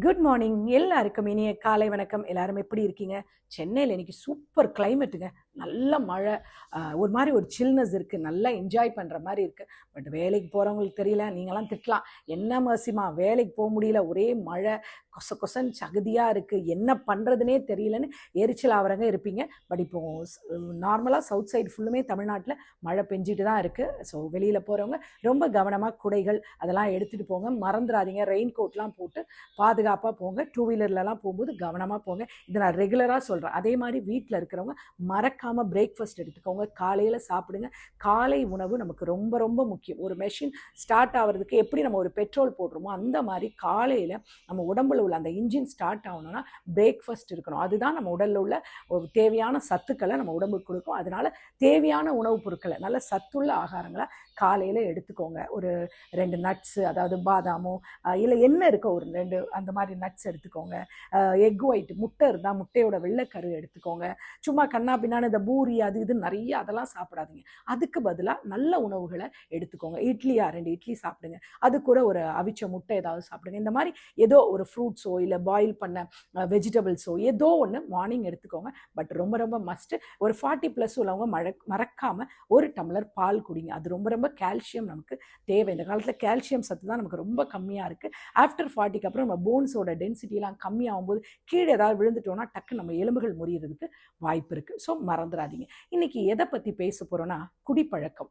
Good morning எல்லாருக்கும் இனிய காலை வணக்கம். எல்லாரும் எப்படி இருக்கீங்க? சென்னையில் இன்னைக்கு சூப்பர் கிளைமேட்டுங்க நல்ல மழை ஒரு மாதிரி ஒரு சில்னஸ் இருக்குது நல்லா என்ஜாய் பண்ணுற மாதிரி இருக்குது பட் வேலைக்கு போகிறவங்களுக்கு தெரியல நீங்களாம் திட்டலாம். என்ன மசிமா வேலைக்கு போக முடியல. ஒரே மழை கொச கொசன் சகதியாக இருக்குது என்ன பண்ணுறதுனே தெரியலன்னு எரிச்சல் ஆகிறவங்க இருப்பீங்க. பட் இப்போ நார்மலாக சவுத் சைடு ஃபுல்லுமே தமிழ்நாட்டில் மழை பெஞ்சிட்டு தான் இருக்குது ஸோ வெளியில் போகிறவங்க ரொம்ப கவனமாக குடைகள் அதெல்லாம் எடுத்துகிட்டு போங்க. மறந்துடாதீங்க ரெயின் கோட்லாம் போட்டு பாதுகாப்பாக போங்க. டூ வீலர்லலாம் போகும்போது கவனமாக போங்க. இதை நான் ரெகுலராக சொல்கிறேன் அதே மாதிரி வீட்டில் இருக்கிறவங்க மறக்க மறக்காமல் பிரேக்ஃபாஸ்ட் எடுத்துக்கோங்க. காலையில் சாப்பிடுங்க. காலை உணவு நமக்கு ரொம்ப ரொம்ப முக்கியம். ஒரு மெஷின் ஸ்டார்ட் ஆகிறதுக்கு எப்படி நம்ம ஒரு பெட்ரோல் போடுறோமோ அந்த மாதிரி காலையில் நம்ம உடம்புல உள்ள அந்த இன்ஜின் ஸ்டார்ட் ஆகணும்னா பிரேக்ஃபாஸ்ட் இருக்கணும். அதுதான் நம்ம உடலில் உள்ள தேவையான சத்துக்களை நம்ம உடம்புக்கு கொடுக்கும். அதனால தேவையான உணவுப் பொருட்களை நல்ல சத்துள்ள ஆகாரங்களை காலையில் எடுத்துக்கோங்க. ஒரு ரெண்டு நட்ஸு அதாவது பாதாமோ இல்லை என்ன இருக்கோ ஒரு ரெண்டு அந்த மாதிரி நட்ஸ் எடுத்துக்கோங்க. எக் ஒயிட் முட்டை இருந்தால் முட்டையோட வெள்ளைக்கரு எடுத்துக்கோங்க. சும்மா கண்ணா பின்னான்னு இந்த பூரி அது இது நிறைய அதெல்லாம் சாப்பிடாதீங்க. அதுக்கு பதிலாக நல்ல உணவுகளை எடுத்துக்கோங்க. இட்லியா ரெண்டு இட்லி சாப்பிடுங்க. அது கூட ஒரு அவிச்ச முட்டை ஏதாவது சாப்பிடுங்க. இந்த மாதிரி ஏதோ ஒரு ஃப்ரூட்ஸோ இல்லை பாயில் பண்ண வெஜிடபிள்ஸோ ஏதோ ஒன்று மார்னிங் எடுத்துக்கோங்க. பட் ரொம்ப ரொம்ப மஸ்ட்டு ஒரு ஃபார்ட்டி ப்ளஸ் உள்ளவங்க மழ மறக்காமல் ஒரு டம்ளர் பால் குடிங்க. அது ரொம்ப ரொம்ப ரொம்ப கால்சியம் நமக்கு தேவை. இந்த காலத்தில் கால்சியம் சத்து தான் நமக்கு ரொம்ப கம்மியாக இருக்குது ஆஃப்டர் ஃபார்ட்டிக்கு அப்புறம் நம்ம போன்ஸோட டென்சிட்டிலாம் கம்மியாகும் போது கீழே ஏதாவது விழுந்துட்டோம்னா டக்கு நம்ம எலும்புகள் முறியறதுக்கு வாய்ப்பு இருக்குது ஸோ மறந்துடாதீங்க. இன்றைக்கி எதை பற்றி பேச போகிறோன்னா குடிப்பழக்கம்.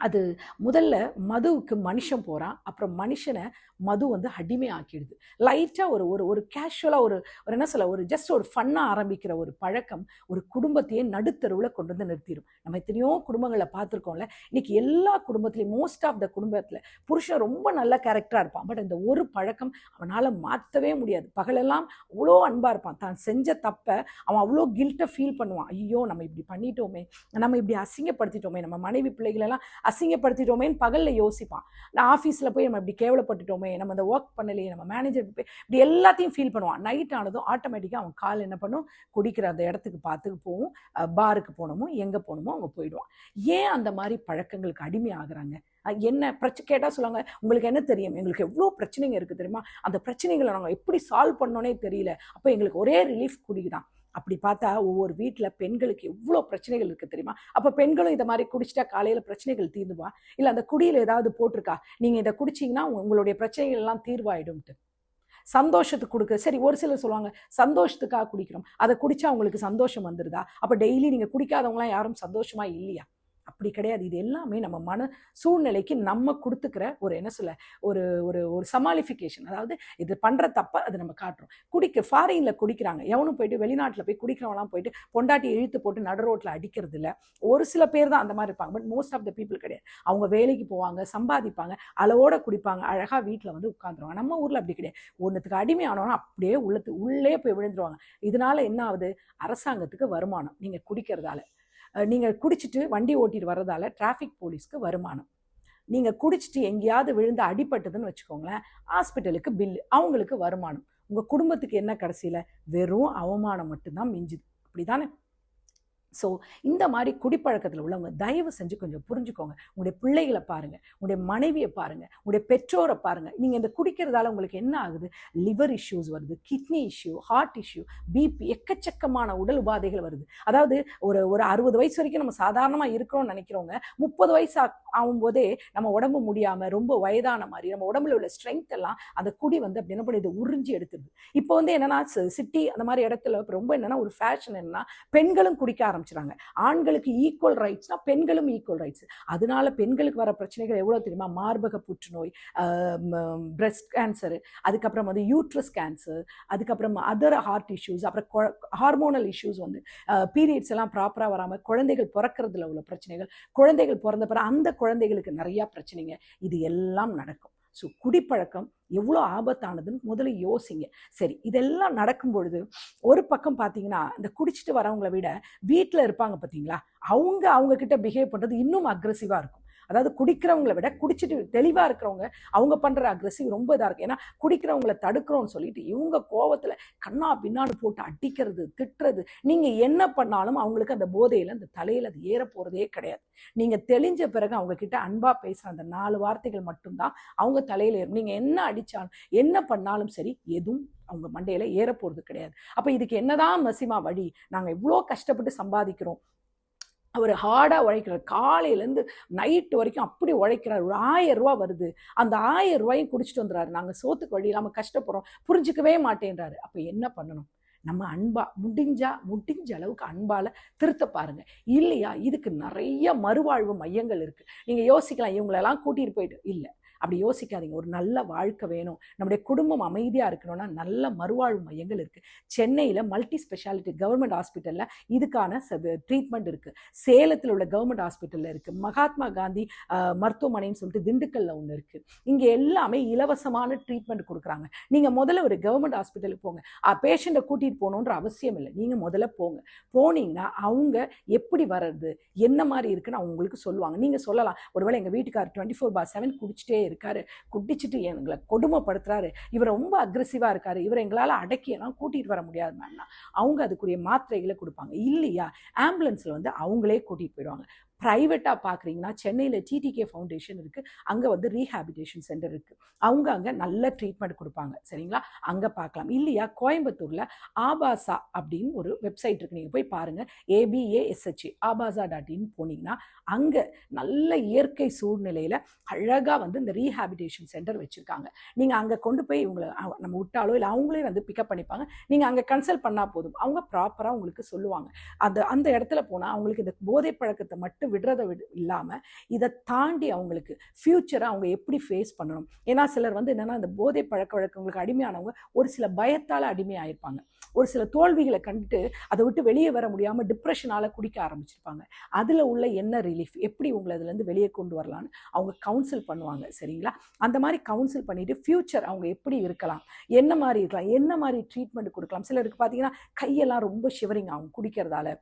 அது முதல்ல மதுவுக்கு மனுஷன் போகிறான் அப்புறம் மனுஷனை மது வந்து அடிமை ஆக்கிடுது லைட்டாக ஒரு ஒரு ஒரு கேஷுவலாக ஒரு ஒரு என்ன சொல்ல ஒரு ஜஸ்ட் ஒரு ஃபன்னாக ஆரம்பிக்கிற ஒரு பழக்கம் ஒரு குடும்பத்தையே நடுத்தருவில் கொண்டு வந்து நிறுத்திடும் நம்ம எத்தனையோ குடும்பங்களை பார்த்துருக்கோம்ல இன்னைக்கு எல்லா குடும்பத்துலேயும் மோஸ்ட் ஆஃப் த குடும்பத்தில் புருஷன் ரொம்ப நல்ல கேரக்டராக இருப்பான். பட் இந்த ஒரு பழக்கம் அவனால் மாற்றவே முடியாது. பகலெல்லாம் அவ்வளோ அன்பாக இருப்பான். தான் செஞ்ச தப்பை அவன் அவ்வளோ கில்ட்டை ஃபீல் பண்ணுவான். ஐயோ நம்ம இப்படி பண்ணிட்டோமே நம்ம இப்படி அசிங்கப்படுத்திட்டோமே நம்ம மனைவி பிள்ளைகளெல்லாம் அசிங்கப்படுத்திட்டோமேன்னு பகலில் யோசிப்பான். நான் ஆஃபீஸில் போய் நம்ம இப்படி கேவலப்பட்டுட்டோமே நம்ம அந்த ஒர்க் பண்ணலையே நம்ம மேனேஜர் இப்படி எல்லாத்தையும் ஃபீல் பண்ணுவான். நைட் ஆனதும் ஆட்டோமேட்டிக்காக அவன் கால் என்ன பண்ணும்? குடிக்கிற அந்த இடத்துக்கு பார்த்துக்கு போகும் பாருக்கு போகணுமோ எங்கே போகணுமோ அவங்க போயிடுவான். ஏன் அந்த மாதிரி பழக்கங்களுக்கு அடிமை ஆகுறாங்க? என்ன பிரச்சனை கேட்டால் சொல்லுவாங்க உங்களுக்கு என்ன தெரியும்? எங்களுக்கு எவ்வளோ பிரச்சனைங்க இருக்குது தெரியுமா? அந்த பிரச்சனைகளை நாங்கள் எப்படி சால்வ் பண்ணோன்னே தெரியல. அப்போ எங்களுக்கு ஒரே ரிலீஃப் குடிக்குதான். அப்படி பார்த்தா ஒவ்வொரு வீட்டில் பெண்களுக்கு எவ்வளோ பிரச்சனைகள் இருக்குது தெரியுமா? அப்போ பெண்களும் இதை மாதிரி குடிச்சிட்டா காலையில் பிரச்சனைகள் தீர்ந்துவா இல்லை அந்த குடியில் ஏதாவது போட்டிருக்கா? நீங்கள் இதை குடிச்சிங்கன்னா உங்களுடைய பிரச்சனைகள் எல்லாம் தீர்வாயிடும்ட்டு. சந்தோஷத்துக்கு கொடுக்க சரி ஒரு சிலர் சொல்லுவாங்க சந்தோஷத்துக்காக குடிக்கிறோம். அதை குடிச்சா உங்களுக்கு சந்தோஷம் வந்துருதா? அப்போ டெய்லி நீங்கள் குடிக்காதவங்களாம் யாரும் சந்தோஷமா இல்லையா? அப்படி கிடையாது. இது எல்லாமே நம்ம மன சூழ்நிலைக்கு நம்ம கொடுத்துக்கிற ஒரு என்ன சொல்ல ஒரு ஒரு ஒரு சமாளிஃபிகேஷன். அதாவது இது பண்ணுற தப்பை அது நம்ம காட்டுறோம். குடிக்க ஃபாரினில் குடிக்கிறாங்க. எவனும் போயிட்டு வெளிநாட்டில் போய் குடிக்கிறவங்களாம் போயிட்டு பொண்டாட்டி இழுத்து போட்டு நடு ரோட்டில் அடிக்கிறது இல்லை ஒரு சில பேர் தான் அந்த மாதிரி இருப்பாங்க. But most of the people கிடையாது. அவங்க வேலைக்கு போவாங்க சம்பாதிப்பாங்க அளவோட குடிப்பாங்க அழகாக வீட்டில் வந்து உட்காந்துருவாங்க. நம்ம ஊரில் அப்படி கிடையாது. ஒன்றுத்துக்கு அடிமை அப்படியே உள்ளத்து உள்ளே போய் விழுந்துருவாங்க. இதனால என்ன ஆகுது? அரசாங்கத்துக்கு வருமானம். நீங்கள் குடிக்கிறதால. நீங்கள் குடிச்சிட்டு வண்டி ஓட்டிட்டு வர்றதால டிராஃபிக் போலீஸ்க்கு வருமானம். நீங்கள் குடிச்சிட்டு எங்கேயாவது விழுந்து அடிபட்டதுன்னு வச்சுக்கோங்களேன் ஹாஸ்பிட்டலுக்கு பில்லு அவங்களுக்கு வருமானம். உங்கள் குடும்பத்துக்கு என்ன கடைசியில்? வெறும் அவமானம் மட்டும்தான் மிஞ்சுது. அப்படி தானே ஸோ இந்த மாதிரி குடிப்பழக்கத்தில் உள்ளவங்க தயவு செஞ்சு கொஞ்சம் புரிஞ்சுக்கோங்க. உங்களுடைய பிள்ளைகளை பாருங்கள் உங்களுடைய மனைவியை பாருங்கள் உங்களுடைய பெற்றோரை பாருங்கள் நீங்கள் இந்த குடிக்கிறதால உங்களுக்கு என்ன ஆகுது? லிவர் இஷ்யூஸ் வருது kidney issue heart issue BP எக்கச்சக்கமான உடல் உபாதைகள் வருது. அதாவது ஒரு ஒரு அறுபது வயசு வரைக்கும் நம்ம சாதாரணமாக இருக்கிறோம்னு நினைக்கிறவங்க முப்பது வயசு ஆகும்போதே நம்ம உடம்பு முடியாமல் ரொம்ப வயதான மாதிரி நம்ம உடம்புல உள்ள ஸ்ட்ரென்த் எல்லாம் அந்த குடி வந்து அப்படி என்ன பண்ணுது? உறிஞ்சி எடுத்துருது. இப்போ வந்து என்னன்னா சிட்டி அந்த மாதிரி இடத்துல ரொம்ப என்னன்னா ஒரு ஃபேஷன் என்னன்னா பெண்களும் குடிக்க ஆரம்பிச்சிட்டாங்க ஆண்களுக்கு ஈக்குவல் ரைட்ஸ்னா பெண்களும் ஈக்குவல் ரைட்ஸ் அதனால பெண்களுக்கு வர பிரச்சனைகள் எவ்வளோ தெரியுமா? மார்பக புற்றுநோய் பிரஸ்ட் கேன்சரு அதுக்கப்புறம் வந்து யூட்ரஸ் கேன்சர் அதுக்கப்புறம் அதர் ஹார்ட் இஷ்யூஸ் அப்புறம் ஹார்மோனல் இஷ்யூஸ் வந்து பீரியட்ஸ் எல்லாம் ப்ராப்பராக வராமல் குழந்தைகள் பிறக்கிறதுல உள்ள பிரச்சனைகள் குழந்தைகள் பிறந்த பிறகு அந்த குழந்தைகளுக்கு நிறையா பிரச்சனைங்க. இது எல்லாம் நடக்கும். ஸோ குடிப்பழக்கம் எவ்வளோ ஆபத்தானதுன்னு முதல்ல யோசிங்க. சரி இதெல்லாம் நடக்கும் பொழுது ஒரு பக்கம் பார்த்தீங்கன்னா இந்த குடிச்சிட்டு வரவங்களை விட வீட்டில் இருப்பாங்க பார்த்தீங்களா அவங்க அவங்கக்கிட்ட பிஹேவ் பண்ணுறது இன்னும் அக்ரெசிவாக இருக்கும். அதாவது குடிக்கிறவங்களை விட குடிச்சிட்டு தெளிவாக இருக்கிறவங்க அவங்க பண்ணுற அக்ரெசிவ் ரொம்ப இதாக இருக்கு. ஏன்னா குடிக்கிறவங்கள தடுக்கிறோம்னு சொல்லிட்டு இவங்க கோவத்தில் கண்ணா பின்னான்னு போட்டு அடிக்கிறது திட்டுறது நீங்கள் என்ன பண்ணாலும் அவங்களுக்கு அந்த போதையில் அந்த தலையில் அது ஏற போகிறதே கிடையாது. நீங்கள் தெளிஞ்ச பிறகு அவங்க கிட்ட அன்பாக பேசுகிற அந்த நாலு வார்த்தைகள் மட்டும்தான் அவங்க தலையில் ஏறும். நீங்கள் என்ன அடித்தாலும் என்ன பண்ணாலும் சரி எதுவும் அவங்க மண்டையில் ஏற போகிறது கிடையாது. அப்போ இதுக்கு என்னதான் மசிமா வழி நாங்கள் இவ்வளோ கஷ்டப்பட்டு சம்பாதிக்கிறோம் அவர் ஹார்டாக உழைக்கிறார். காலையிலேருந்து நைட்டு வரைக்கும் அப்படி உழைக்கிறார். ஒரு ஆயிரம் ரூபா வருது. அந்த ஆயிரம் ரூபாயும் குடிச்சிட்டு வந்துறாரு நாங்கள் சோத்துக்கு வழி இல்லாமல் கஷ்டப்படுறோம். புரிஞ்சுக்கவே மாட்டேன்றாரு. அப்போ என்ன பண்ணணும்? நம்ம அன்பா முடிஞ்சா முடிஞ்ச அளவுக்கு அன்பால் திருத்த பாருங்க. இல்லையா? இதுக்கு நிறைய மறுவாழ்வு மையங்கள் இருக்குது நீங்கள் யோசிக்கலாம். இவங்களெல்லாம் கூட்டிகிட்டு போயிட்டு இல்லை. அப்படி யோசிக்காதீங்க. ஒரு நல்ல வாழ்க்கை வேணும். நம்முடைய குடும்பம் அமைதியாக இருக்கணும்னா நல்ல மறுவாழ்வு மையங்கள் இருக்குது சென்னையில் மல்டி ஸ்பெஷாலிட்டி கவர்மெண்ட் ஹாஸ்பிட்டலில் இதுக்கான ட்ரீட்மெண்ட் இருக்குது சேலத்தில் உள்ள கவர்மெண்ட் ஹாஸ்பிட்டலில் இருக்குது மகாத்மா காந்தி மருத்துவமனைன்னு சொல்லிட்டு திண்டுக்கல்ல ஒன்று இருக்குது இங்கே எல்லாமே இலவசமான ட்ரீட்மெண்ட் கொடுக்குறாங்க. நீங்கள் முதல்ல ஒரு கவர்மெண்ட் ஹாஸ்பிட்டலுக்கு போங்க. பேஷண்ட்டை கூட்டிகிட்டு போகணுன்ற அவசியம் இல்லை. நீங்கள் முதல்ல போங்க. போனீங்கன்னா அவங்க எப்படி வர்றது என்ன மாதிரி இருக்குன்னு அவங்களுக்கு சொல்லுவாங்க. நீங்கள் சொல்லலாம். ஒருவேளை எங்கள் வீட்டுக்கார் டுவெண்ட்டி ஃபோர் பார் செவன் குடிச்சிட்டே இருக்காரு. குடிச்சிட்டு எங்களை கொடுமைப்படுத்துறாரு. இவர் ரொம்ப அக்ரெசிவாக இருக்காரு. இவர் எங்களால் அடக்கியெல்லாம் கூட்டிகிட்டு வர முடியாது மேம்னா அவங்க அதுக்குரிய மாத்திரைகளை கொடுப்பாங்க. இல்லையா? ஆம்புலன்ஸில் வந்து அவங்களே கூட்டிகிட்டு போயிடுவாங்க. ப்ரைவேட்டாக பார்க்குறீங்கன்னா சென்னையில் டிடிகே ஃபவுண்டேஷன் இருக்குது அங்கே வந்து ரீஹாபிடேஷன் சென்டர் இருக்குது அவங்க அங்கே நல்ல ட்ரீட்மெண்ட் கொடுப்பாங்க. சரிங்களா? அங்கே பார்க்கலாம் இல்லையா? கோயம்புத்தூரில் ஆபாசா அப்படின்னு ஒரு வெப்சைட் இருக்குது நீங்கள் போய் பாருங்கள் ஏபிஏஎஸ்ஹெச்ஏ ஆபாசா டாட் இன் போனீங்கன்னா அங்கே நல்ல இயற்கை சூழ்நிலையில் அழகாக வந்து இந்த ரீஹாபிடேஷன் சென்டர் வச்சுருக்காங்க. நீங்கள் அங்கே கொண்டு போய் இவங்களை நம்ம விட்டாலோ இல்லை அவங்களே வந்து பிக்கப் பண்ணிப்பாங்க. நீங்கள் அங்கே கன்சல்ட் பண்ணால் போதும். அவங்க ப்ராப்பராக உங்களுக்கு சொல்லுவாங்க. அந்த அந்த இடத்துல போனால் அவங்களுக்கு இந்த போதை பழக்கத்தை மட்டும் விடுறதை விட இல்லாமல் இதை தாண்டி அவங்களுக்கு ஃப்யூச்சரை அவங்க எப்படி ஃபேஸ் பண்ணணும். ஏன்னா சிலர் வந்து என்னென்னா இந்த போதை பழக்க வழக்கங்களுக்கு அடிமையானவங்க ஒரு சில பயத்தால் அடிமையாயிருப்பாங்க. ஒரு சில தோல்விகளை கண்டுட்டு அதை விட்டு வெளியே வர முடியாமல் டிப்ரெஷனால் குடிக்க ஆரம்பிச்சிருப்பாங்க. அதில் உள்ள என்ன ரிலீஃப் எப்படி உங்களை அதுலேருந்து வெளியே கொண்டு வரலான்னு அவங்க கவுன்சில் பண்ணுவாங்க சரிங்களா? அந்த மாதிரி கவுன்சில் பண்ணிவிட்டு ஃப்யூச்சர் அவங்க எப்படி இருக்கலாம்? என்ன மாதிரி இருக்கலாம்? என்ன மாதிரி ட்ரீட்மெண்ட் கொடுக்கலாம்? சிலருக்கு பார்த்தீங்கன்னா கையெல்லாம் ரொம்ப ஷிவரிங் ஆகும் குடிக்கிறதால.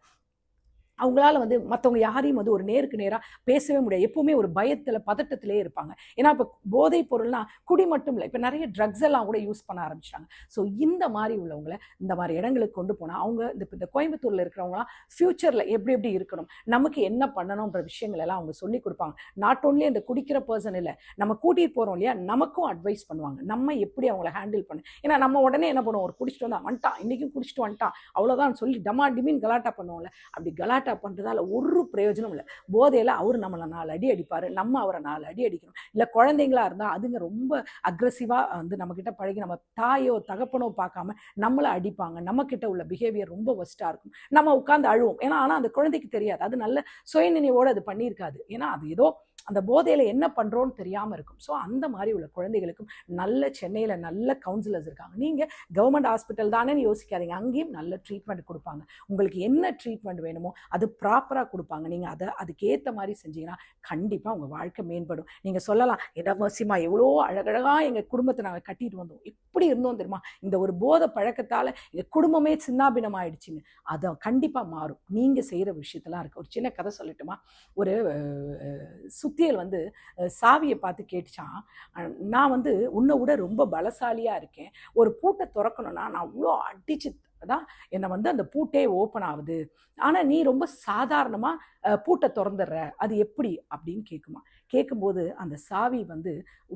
அவங்களால வந்து மற்றவங்க யாரையும் வந்து ஒரு நேருக்கு நேராக பேசவே முடியாது. எப்பவுமே ஒரு பயத்தில் பதட்டத்திலே இருப்பாங்க. ஏன்னா இப்போ போதைப் பொருள்னா குடி மட்டும் இல்லை இப்போ நிறைய ட்ரக்ஸ் எல்லாம் கூட யூஸ் பண்ண ஆரம்பிச்சிட்டாங்க. ஸோ இந்த மாதிரி உள்ளவங்களை இந்த மாதிரி இடங்களுக்கு கொண்டு போனால் அவங்க இந்த இந்த கோயம்புத்தூரில் இருக்கிறவங்களாம் ஃப்யூச்சரில் எப்படி எப்படி இருக்கணும்? நமக்கு என்ன பண்ணணுன்ற விஷயங்கள் எல்லாம் அவங்க சொல்லி கொடுப்பாங்க. நாட் ஓன்லி அந்த குடிக்கிற பர்சன் இல்லை நம்ம கூட்டிகிட்டு போகிறோம் இல்லையா? நமக்கும் அட்வைஸ் பண்ணுவாங்க. நம்ம எப்படி அவங்கள ஹேண்டில் பண்ணு ஏன்னா நம்ம உடனே என்ன பண்ணுவோம்? ஒரு குடிச்சிட்டு வந்தா வந்துட்டான். இன்றைக்கும் குடிச்சிட்டு வந்துட்டான். அவ்வளோதான் சொல்லி டமா டிமின் கலாட்டா பண்ணுவோம்ல. அப்படி கலாட்டா பண்ணுறதால ஒரு பிரயோஜனம் இல்லை. போதையில் அவர் நம்மளை நாலு அடி அடிப்பார் நம்ம அவரை நாலு அடி அடிக்கணும். இல்லை குழந்தைங்களா இருந்தால் அதுங்க ரொம்ப அக்ரஸிவாக வந்து நம்மக்கிட்ட பழகி நம்ம தாயோ தகப்பனோ பார்க்காம நம்மளை அடிப்பாங்க. நம்மக்கிட்ட உள்ள பிஹேவியர் ரொம்ப ஒஸ்ட்டாக இருக்கும். நம்ம உட்காந்து அழுவோம். ஏன்னா ஆனால் அந்த குழந்தைக்கு தெரியாது. அது நல்ல சுயநினைவோடு அது பண்ணியிருக்காது. ஏன்னா அது ஏதோ அந்த போதையில் என்ன பண்ணுறோன்னு தெரியாமல் இருக்கும். ஸோ அந்த மாதிரி உள்ள குழந்தைகளுக்கும் நல்ல சென்னையில் நல்ல கவுன்சிலர்ஸ் இருக்காங்க. நீங்கள் கவர்மெண்ட் ஹாஸ்பிட்டல் தானேன்னு யோசிக்காதீங்க. அங்கேயும் நல்ல ட்ரீட்மெண்ட் கொடுப்பாங்க. உங்களுக்கு என்ன ட்ரீட்மெண்ட் வேணுமோ அது ப்ராப்பராக கொடுப்பாங்க. நீங்கள் அதை அதுக்கேற்ற மாதிரி செஞ்சீங்கன்னா கண்டிப்பாக உங்கள் வாழ்க்கை மேம்படும். நீங்கள் சொல்லலாம் இடவசியமாக எவ்வளோ அழகழகாக எங்கள் குடும்பத்தை நாங்கள் கட்டிட்டு வந்தோம். எப்படி இருந்தோம் தெரியுமா? இந்த ஒரு போதை பழக்கத்தால் எங்கள் குடும்பமே சின்னாபினம் ஆயிடுச்சுங்க அதை கண்டிப்பாக மாறும். நீங்கள் செய்கிற விஷயத்தெல்லாம் இருக்குது ஒரு சின்ன கதை சொல்லட்டுமா? ஒரு சு சுத்தியல் வந்து சாவியை பார்த்து கேட்டுச்சான் நான் வந்து உன்னை விட ரொம்ப பலசாலியாக இருக்கேன். ஒரு பூட்டை திறக்கணும்னா நான் அவ்வளோ அடிச்சு தான் என்னை வந்து அந்த பூட்டே ஓப்பன் ஆகுது. ஆனால் நீ ரொம்ப சாதாரணமாக பூட்டை திறந்துடுற. அது எப்படி? அப்படின்னு கேட்குமா கேட்கும்போது அந்த சாவி வந்து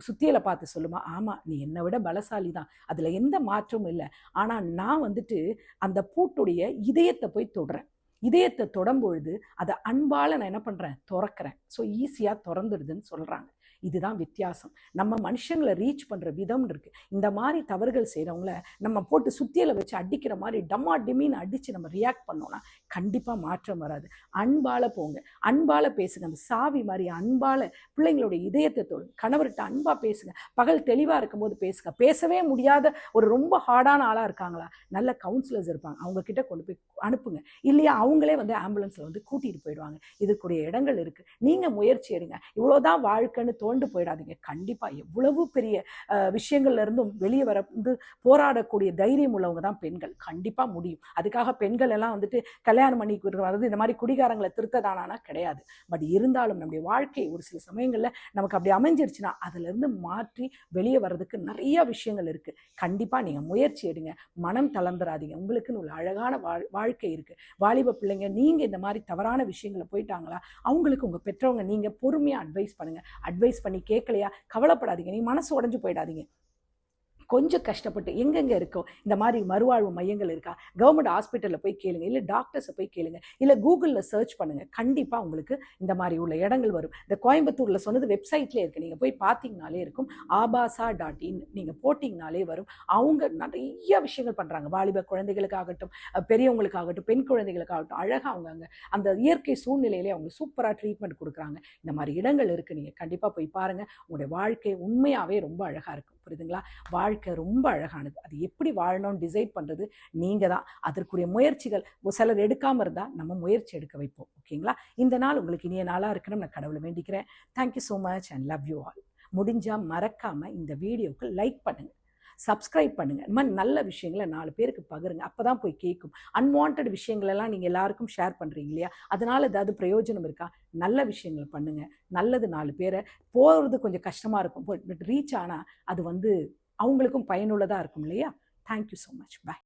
சுத்தியலை பார்த்து சொல்லுமா ஆமாம் நீ என்னை விட பலசாலி தான். அதில் எந்த மாற்றமும் இல்லை. ஆனால் நான் வந்துட்டு அந்த பூட்டுடைய இதயத்தை போய் தொடுறேன். இதயத்தை தொடும்பொழுது அதை அன்பால் நான் என்ன பண்ணுறேன் திறக்கிறேன். ஸோ ஈஸியாக திறந்துடுதுன்னு சொல்கிறாங்க இதுதான் வித்தியாசம். நம்ம மனுஷங்களை ரீச் பண்ணுற விதம்னு இருக்குது இந்த மாதிரி தவறுகள் செய்கிறவங்கள நம்ம போட்டு சுத்தியில் வச்சு அடிக்கிற மாதிரி டம்மா டிமின்னு அடித்து நம்ம ரியாக்ட் பண்ணோம்னா கண்டிப்பாக மாற்றம் வராது. அன்பால் போங்க. அன்பால் பேசுங்க. அந்த சாவி மாதிரி அன்பால் பிள்ளைங்களுடைய இதயத்தை தொடு கணவர்கிட்ட அன்பாக பேசுங்க. பகல் தெளிவாக இருக்கும்போது பேசுங்க. பேசவே முடியாத ஒரு ரொம்ப ஹார்டான ஆளாக இருக்காங்களா? நல்ல கவுன்சிலர்ஸ் இருப்பாங்க. அவங்கக்கிட்ட கொண்டு போய் அனுப்புங்க. இல்லையா அவங்களே வந்து ஆம்புலன்ஸில் வந்து கூட்டிகிட்டு போயிடுவாங்க. இதுக்குரிய இடங்கள் இருக்குது நீங்கள் முயற்சி எடுங்க. இவ்வளோதான் வாழ்க்கைன்னு துவண்டு போயிடாதீங்க. கண்டிப்பாக எவ்வளவு பெரிய விஷயங்கள்ல இருந்தும் வெளியே வர வந்து போராடக்கூடிய தைரியம் உள்ளவங்க தான் பெண்கள். கண்டிப்பாக முடியும். அதுக்காக பெண்கள் எல்லாம் வந்துட்டு கல்யாணம் பண்ணி வர்றது இந்த மாதிரி குடிகாரங்களை திருத்ததானா கிடையாது. பட் இருந்தாலும் நம்முடைய வாழ்க்கை ஒரு சில சமயங்களில் நமக்கு அப்படி அமைஞ்சிருச்சுன்னா அதுலேருந்து மாற்றி வெளியே வர்றதுக்கு நிறைய விஷயங்கள் இருக்குது கண்டிப்பாக நீங்கள் முயற்சி எடுங்க. மனம் தளர்ந்துடாதீங்க உங்களுக்குன்னு ஒரு அழகான வாழ் வாழ்க்கை இருக்குது வாலிப பிள்ளைங்க நீங்கள் இந்த மாதிரி தவறான விஷயங்களை போயிட்டாங்களா? அவங்களுக்கு உங்கள் பெற்றவங்க நீங்கள் பொறுமையாக அட்வைஸ் பண்ணுங்கள் அட்வைஸ் பண்ணி கேட்கலையா கவலைப்படாதீங்க. நீ மனசு உடஞ்சு போயிடாதீங்க. கொஞ்சம் கஷ்டப்பட்டு எங்கெங்கே இருக்கோ இந்த மாதிரி மறுவாழ்வு மையங்கள் இருக்கா? கவர்மெண்ட் ஹாஸ்பிட்டலில் போய் கேளுங்க. இல்லை டாக்டர்ஸை போய் கேளுங்க. இல்லை கூகுளில் சர்ச் பண்ணுங்கள் கண்டிப்பாக உங்களுக்கு இந்த மாதிரி உள்ள இடங்கள் வரும். இந்த கோயம்புத்தூரில் சொன்னது வெப்சைட்லேயே இருக்குது நீங்கள் போய் பார்த்தீங்கனாலே இருக்கும். ஆபாசா டாட் இன் நீங்கள் போட்டிங்கனாலே வரும். அவங்க நிறைய விஷயங்கள் பண்ணுறாங்க வாலிப குழந்தைகளுக்காகட்டும் பெரியவங்களுக்காகட்டும் பெண் குழந்தைகளுக்காகட்டும் அழகாக அவங்க அங்கே அந்த இயற்கை சூழ்நிலையிலே அவங்க சூப்பராக ட்ரீட்மெண்ட் கொடுக்குறாங்க. இந்த மாதிரி இடங்கள் இருக்குது நீங்கள் கண்டிப்பாக போய் பாருங்கள் உங்களுடைய வாழ்க்கை உண்மையாகவே ரொம்ப அழகாக இருக்கும். புரியுதுங்களா? வாழ்க்கை ரொம்ப அழகானது. அது எப்படி வாழணும்னு டிசைட் பண்ணுறது நீங்கள் தான். அதற்குரிய முயற்சிகள் ஒரு சிலர் எடுக்காமல் இருந்தால் நம்ம முயற்சி எடுக்க வைப்போம். ஓகேங்களா? இந்த நாள் உங்களுக்கு இனிய நாளாக இருக்கணும் நான் கடவுளை வேண்டிக்கிறேன். Thank you so much and love you all முடிஞ்சால் மறக்காமல் இந்த வீடியோவுக்கு லைக் பண்ணுங்கள் சப்ஸ்கிரைப் பண்ணுங்கள் இந்த மாதிரி நல்ல விஷயங்களை நாலு பேருக்கு பகிருங்க. அப்போ தான் போய் கேட்கும் அன்வான்ட் விஷயங்களெல்லாம் நீங்கள் எல்லாருக்கும் ஷேர் பண்ணுறீங்க இல்லையா? அதனால் ஏதாவது பிரயோஜனம் இருக்கா? நல்ல விஷயங்களை பண்ணுங்கள் நல்லது நாலு பேரை. போகிறது கொஞ்சம் கஷ்டமாக இருக்கும். பட் ரீச் ஆனால் அது வந்து அவங்களுக்கும் பயனுள்ளதாக இருக்கும் இல்லையா? Thank you so much bye